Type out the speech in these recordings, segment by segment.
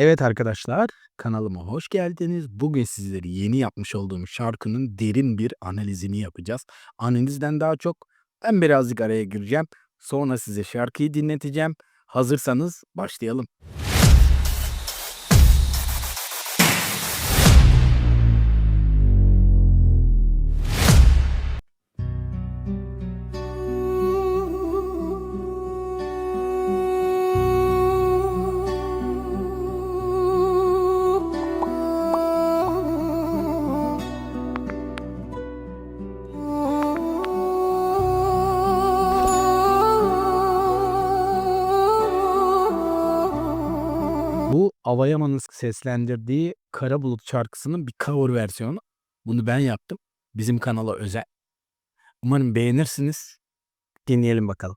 Evet arkadaşlar, kanalıma hoş geldiniz. Bugün sizlere yeni yapmış olduğum şarkının derin bir analizini yapacağız. Analizden daha çok ben birazcık araya gireceğim. Sonra size şarkıyı dinleteceğim. Hazırsanız başlayalım. Avayaman'ın seslendirdiği Kara Bulut şarkısının bir cover versiyonu. Bunu ben yaptım. Bizim kanala özel. Umarım beğenirsiniz. Dinleyelim bakalım.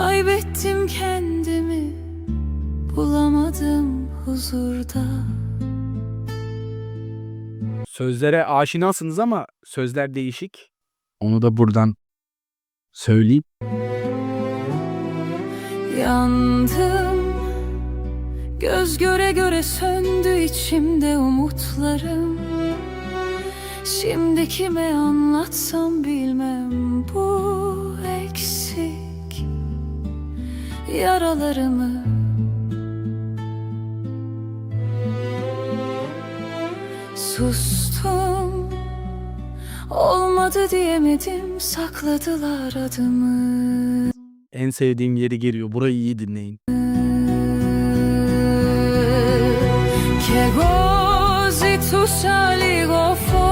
Kaybettim kendimi bulamadım huzurda Sözlere aşinasınız ama sözler değişik. Onu da buradan söyleyeyim. Yandım Göz göre göre söndü içimde umutlarım Şimdi kime anlatsam bilmem bu eksik Yaralarımı Sustum Olmadı diyemedim sakladılar adımı En sevdiğim yeri geliyor. Burayı iyi dinleyin. Che così tu fuori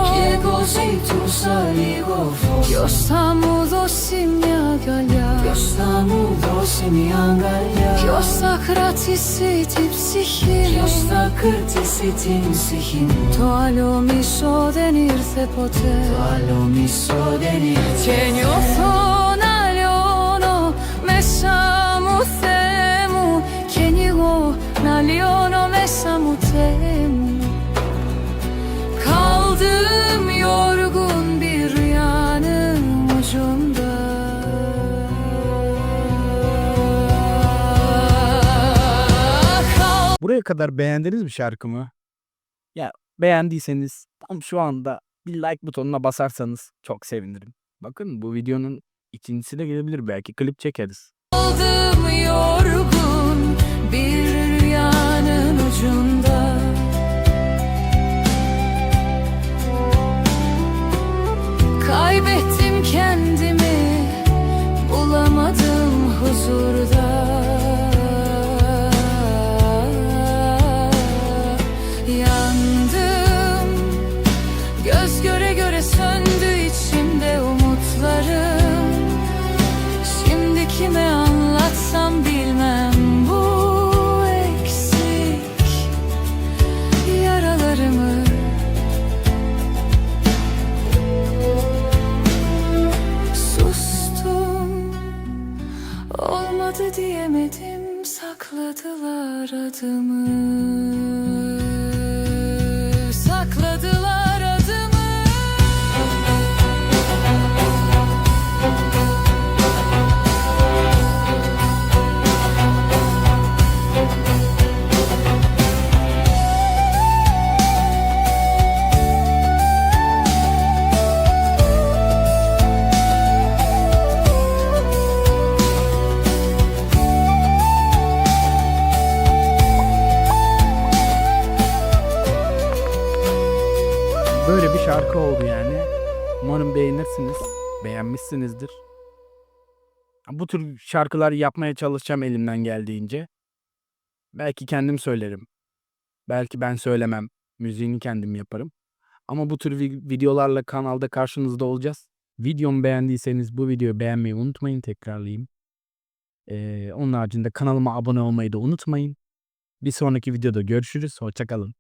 ζητούσα λίγο φως Ποιος θα μου δώσει μια αγκαλιά; Ποιος θα μου δώσει μια αγκαλιά; Ποιος θα κρατήσει την ψυχή Ποιος θα κρατήσει την ψυχή Το άλλο μισό δεν ήρθε ποτέ. Το άλλο μισό δεν ήρθε. Buraya kadar beğendiniz mi şarkımı? Ya beğendiyseniz tam şu anda bir like butonuna basarsanız çok sevinirim. Bakın bu videonun ikincisi de gelebilir. Belki klip çekeriz. Kaldım yorgun sakladılar adımı Şarkı oldu yani. Umarım beğenirsiniz. Beğenmişsinizdir. Bu tür şarkılar yapmaya çalışacağım elimden geldiğince. Belki kendim söylerim. Belki ben söylemem. Müziğini kendim yaparım. Ama bu tür vi- videolarla kanalda karşınızda olacağız. Videomu beğendiyseniz bu videoyu beğenmeyi unutmayın. Tekrarlayayım. Ee, onun haricinde kanalıma abone olmayı da unutmayın. Bir sonraki videoda görüşürüz. Hoşçakalın.